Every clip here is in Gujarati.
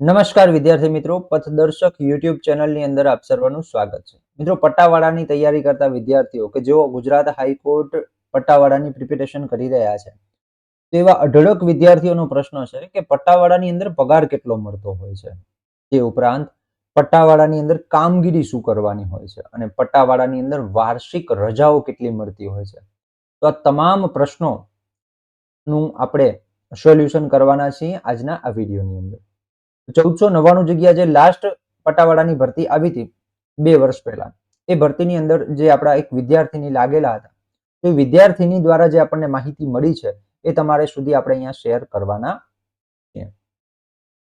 નમસ્કાર વિદ્યાર્થી મિત્રો, પથદર્શક યુટ્યુબ ચેનલની અંદર આપ સર્વનું સ્વાગત છે. મિત્રો પટ્ટાવાળાની તૈયારી કરતા વિદ્યાર્થીઓ કે જેઓ ગુજરાત હાઈકોર્ટ પટ્ટાવાળાની પ્રિપેરેશન કરી રહ્યા છે, તો એવા અઢળક વિદ્યાર્થીઓનો પ્રશ્ન છે કે પટ્ટાવાળાની અંદર પગાર કેટલો મળતો હોય છે? તે ઉપરાંત પટ્ટાવાળાની અંદર કામગીરી શું કરવાની હોય છે? અને પટ્ટાવાળાની અંદર વાર્ષિક રજાઓ કેટલી મળતી હોય છે? તો આ તમામ પ્રશ્નોનું આપણે સોલ્યુશન કરવાના છીએ આજના આ વિડીયોની અંદર. ચૌદસો નવ્વાણું જગ્યા જે લાસ્ટ પટાવાળાની ભરતી આવી હતી, બે વર્ષ પહેલા. એ ભરતીની અંદર જે આપણા એક વિદ્યાર્થીની લાગેલા હતા તો વિદ્યાર્થીની દ્વારા જે આપણને માહિતી મળી છે, એ તમારે સુધી આપણે અહીંયા શેર કરવાના છે.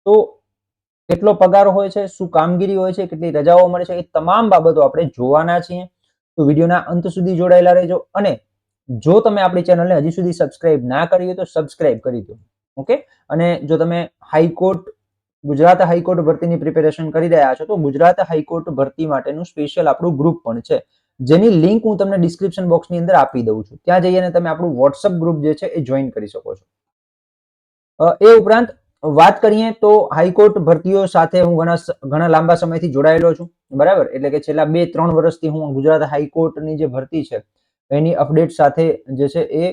તો કેટલો પગાર હોય છે, શું કામગીરી હોય છે, કેટલી રજાઓ મળે છે, એ તમામ બાબતો આપણે જોવાના છીએ. તો વિડીયોના અંત સુધી જોડાયેલા રહેજો અને જો તમે આપણી ચેનલને હજી સુધી સબસ્ક્રાઇબ ના કરી હોય તો સબસ્ક્રાઇબ કરી દો. ઓકે? અને જો તમે high court Gujarat high court ભરતીની પ્રિપેરેશન કરી રહ્યા છો, તો ગુજરાત હાઈકોર્ટ ભરતી માટેનું સ્પેશિયલ આપણું ગ્રુપ પણ છે. જેની લિંક હું તમને ડિસ્ક્રિપ્શન બોક્સની અંદર આપી દઉં છું. ત્યાં જઈને તમે આપણું વોટ્સઅપ ગ્રુપ જે છે એ જોઈન કરી શકો છો. એ ઉપરાંત વાત કરીએ તો હાઈકોર્ટ ભરતીઓ સાથે હું ઘણા ઘણા લાંબા સમયથી જોડાયેલો છું. બરાબર? એટલે કે છેલ્લા બે ત્રણ વર્ષથી હું ગુજરાત હાઈકોર્ટની જે ભરતી છે, એની અપડેટ સાથે જે છે એ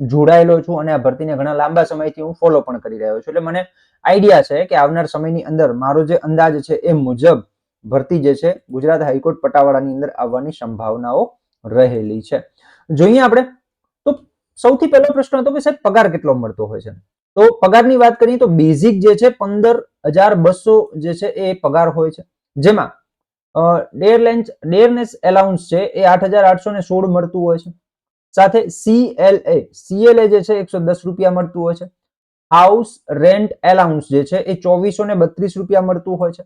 જોડાયેલો છું અને આ ભરતીને ઘણા લાંબા સમયથી હું ફોલો પણ કરી રહ્યો છું. એટલે મને આઈડિયા છે કે આવનાર સમયની અંદર મારો જે અંદાજ છે એ મુજબ ભરતી જે છે ગુજરાત હાઈકોર્ટ પટાવાળાની અંદર આવવાની સંભાવનાઓ રહેલી છે. જોઈએ આપણે, તો સૌથી પહેલો પ્રશ્ન હતો કે સાહેબ પગાર કેટલો મળતો હોય છે? તો પગારની વાત કરીએ તો બેઝિક જે છે પંદર હજાર બસો જે છે એ પગાર હોય છે. જેમાં ડેર લેન્ચ ડેરનેસ એલાઉન્સ છે એ આઠ હજાર આઠસો ને સોળ મળતું હોય છે. સાથે સીએલએ સીએલએ જે છે, એકસો દસ રૂપિયા મળતું હોય છે. હાઉસ રેન્ટ એલાઉન્સ જે છે, એ ચોવીસો ને બત્રીસ રૂપિયા મળતું હોય છે.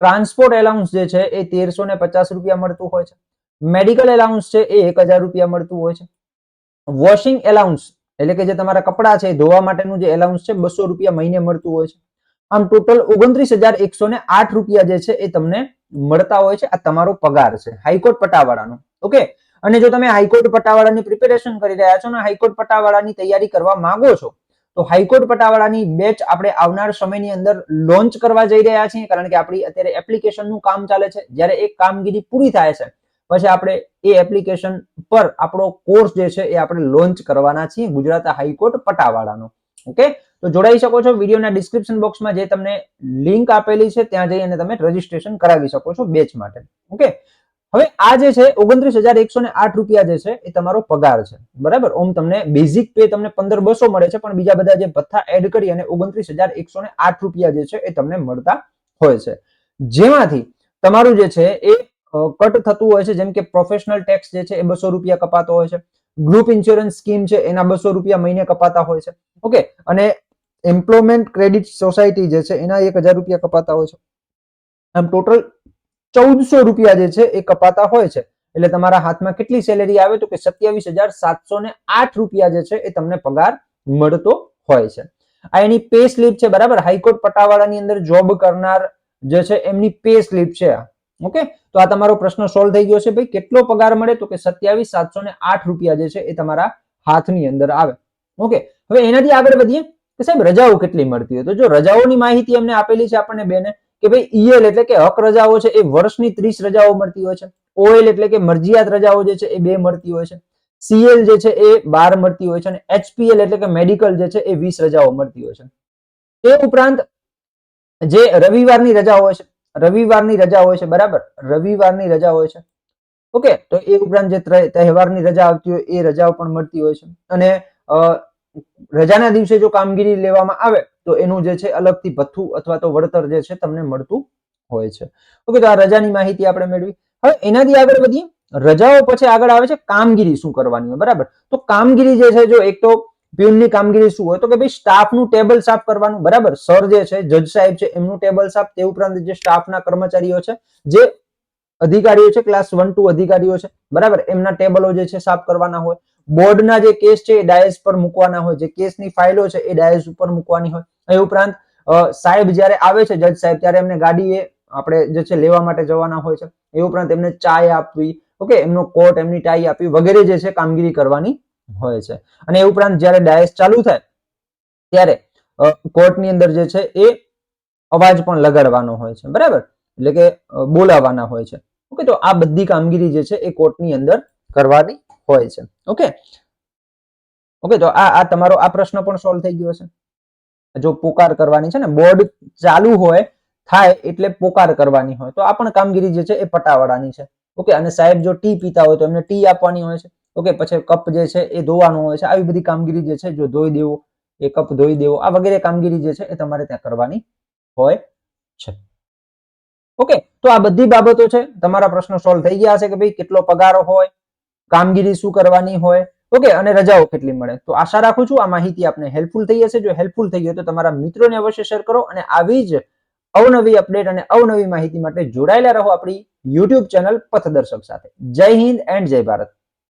ટ્રાન્સપોર્ટ એલાઉન્સ જે છે, એ તેરસો ને પચાસ રૂપિયા મળતું હોય છે. મેડિકલ એલાઉન્સ છે, એ એક હજાર રૂપિયા મળતું હોય છે. વોશિંગ એલાઉન્સ એટલે કે જે તમારા કપડાં છે ધોવા માટેનું જે એલાઉન્સ છે, બસો રૂપિયા મહિને મળતું હોય છે. આમ ટોટલ ઓગણત્રીસ હજાર એકસો ને આઠ રૂપિયા જે છે, એ તમને મળતા હોય છે. આ તમારો પગાર છે, હાઈકોર્ટ પટાવાળાનો. ઓકે અને જો તમે હાઈકોર્ટ પટાવાળાની પ્રિપેરેશન કરી રહ્યા છો અને હાઈકોર્ટ પટાવાળાની તૈયારી કરવા માંગો છો, તો હાઈકોર્ટ પટાવાળાની બેચ આપણે આવનાર સમયની અંદર લોન્ચ કરવા જઈ રહ્યા છીએ, કારણ કે આપણી અત્યારે એપ્લિકેશનનું કામ ચાલે છે. જ્યારે એ કામગીરી પૂરી થાય છે, પછી આપણે એ એપ્લિકેશન પર આપણો કોર્સ જે છે એ આપણે લોન્ચ કરવાના છીએ ગુજરાત હાઈકોર્ટ પટાવાળાનો. ઓકે? તો જોડાઈ શકો છો. વિડીયોના ડિસ્ક્રિપ્શન બોક્સમાં જે તમને લિંક આપેલી છે, ત્યાં જઈ અને તમે રજીસ્ટ્રેશન કરાવી શકો છો બેચ માટે. ઓકે? હવે આ જે છે, ઓગણત્રીસ હજાર એકસો ને આઠ રૂપિયા જે છે, એ તમારો પગાર છે. બરાબર? ઓમ તમને બેઝિક પે તમને પંદર બસો મળે છે, પણ બીજા બધા જે ભથ્થા એડ કરી અને ઓગણત્રીસ હજાર એકસો ને આઠ રૂપિયા જે છે, એ તમને મળતા હોય છે. જેમાંથી તમારું જે છે, એ કટ થતું હોય છે, જેમ કે પ્રોફેશનલ ટેક્સ જે છે, એ બસો રૂપિયા કપાતો હોય છે. ગ્રુપ ઇન્સ્યોરન્સ સ્કીમ છે, એના બસો રૂપિયા મહિને કપાતા હોય છે. ઓકે અને એમ્પ્લોયમેન્ટ ક્રેડિટ સોસાયટી જે છે, એના એક હજાર રૂપિયા કપાતા હોય છે. આમ ટોટલ ચૌદસો રૂપિયા જે છે એ કપાતા હોય છે. એટલે તમારા હાથમાં કેટલી સેલેરી આવે તો કે સત્યાવીસ હજાર સાતસો ને આઠ રૂપિયા જે છે એ તમને પગાર મળતો હોય છે. આ એની પે સ્લીપ છે, બરાબર? હાઈકોર્ટ પટાવાળાની અંદર જોબ કરનાર જે છે એમની પે સ્લીપ છે ઓકે? તો આ તમારો પ્રશ્ન સોલ્વ થઈ ગયો છે ભાઈ, કેટલો પગાર મળે તો કે સત્યાવીસ સાતસો ને આઠ રૂપિયા જે છે એ તમારા હાથની અંદર આવે. ઓકે? હવે એનાથી આગળ વધીએ કે સાહેબ, રજાઓ કેટલી મળતી હોય? તો જો રજાઓની માહિતી અમને આપેલી છે આપણને બેને કે ભાઈ ઈએલ એટલે કે હક રજાઓ છે એ વર્ષની ત્રીસ રજાઓ મળતી હોય છે. ઓએલ એટલે કે મરજિયાત રજાઓ જે છે એ બે મળતી હોય છે. સીએલ જે છે એ બાર મળતી હોય છે અને એચપીએલ એટલે કે મેડિકલ જે છે એ વીસ રજાઓ મળતી હોય છે. તે ઉપરાંત જે રવિવારની રજા હોય છે, રવિવારની રજા હોય છે, બરાબર? રવિવારની રજા હોય છે. ઓકે, તો એ ઉપરાંત જે તહેવારની રજા આવતી હોય એ રજાઓ પણ મળતી હોય છે. અને રજાના દિવસે જો કામગીરી લેવામાં આવે તો એનું જે છે અલગથી ભથ્થું અથવા તો વળતર જે છે તમને મળતું હોય છે. ઓકે તો આ રજાની માહિતી આપણે મેળવી. હવે એનાથી આગળ વધીએ. રજાઓ પછી આગળ આવે છે કામગીરી શું કરવાની હોય, બરાબર? તો કામગીરી જે છે, જો એક તો પ્યુનની કામગીરી શું હોય, તો કે ભાઈ સ્ટાફનું ટેબલ સાફ કરવાનું, બરાબર? સર જે છે, જજ સાહેબ છે, એમનું ટેબલ સાફ, તે ઉપરાંત જે સ્ટાફના કર્મચારીઓ છે, જે અધિકારીઓ છે, ક્લાસ વન ટુ અધિકારીઓ છે, બરાબર? એમના ટેબલો જે છે સાફ કરવાના હોય. બોર્ડના જે કેસ છે, એ ડાયસ પર મૂકવાના હોય. જે કેસની ફાઇલો છે, એ ડાયસ ઉપર મૂકવાની હોય. એ ઉપરાંત સાહેબ જ્યારે આવે છે, જજ સાહેબ, ત્યારે એમને ગાડીએ આપણે જે છે લેવા માટે જવાના હોય છે. એ ઉપરાંત એમને ચાય આપવી, ઓકે, એમનો કોટ, એમની ટાઈ આપવી વગેરે જે છે કામગીરી કરવાની હોય છે. અને એ ઉપરાંત જ્યારે ડાયસ ચાલુ થાય, ત્યારે કોર્ટની અંદર જે છે એ અવાજ પણ લગાડવાનો હોય છે. બરાબર? એટલે કે બોલાવવાના હોય છે. ઓકે, તો આ બધી કામગીરી જે છે એ કોર્ટની અંદર કરવાની હોય છે. ઓકે? ઓકે, તો આ આ તમારો, આ પ્રશ્ન પણ સોલ્વ થઈ ગયો છે જો પોકાર કરવાની છે ને, બોર્ડ ચાલુ હોય, થાય એટલે પોકાર કરવાની હોય. તો આ પણ કામગીરી જે છે એ પટાવાળાની છે. ઓકે, અને સાહેબ જો ટી પીતા હોય તો એમને ટી આપવાની હોય છે. ઓકે, પછી કપ જે છે એ ધોવાનું હોય છે. આવી બધી કામગીરી જે છે, જો ધોઈ દેવો, એ કપ ધોઈ દેવો, આ વગેરે કામગીરી જે છે એ તમારે ત્યાં કરવાની હોય છે. ઓકે, તો આ બધી બાબતો છે. તમારા પ્રશ્નો સોલ્વ થઈ ગયા છે કે ભાઈ કેટલો પગાર હોય, કામગીરી શું કરવાની હોય ઓકે, અને રજાઓ કેટલી મળે? તો આશા રાખું છું આ માહિતી આપને હેલ્પફુલ થઈ હશે. જો હેલ્પફુલ થઈ ગયો તો તમારા મિત્રોને અવશ્ય શેર કરો અને આવી જ અવનવી અપડેટ અને અવનવી માહિતી માટે જોડાયેલા રહો આપણી યુટ્યુબ ચેનલ પથદર્શક સાથે. જય હિન્દ એન્ડ જય ભારત.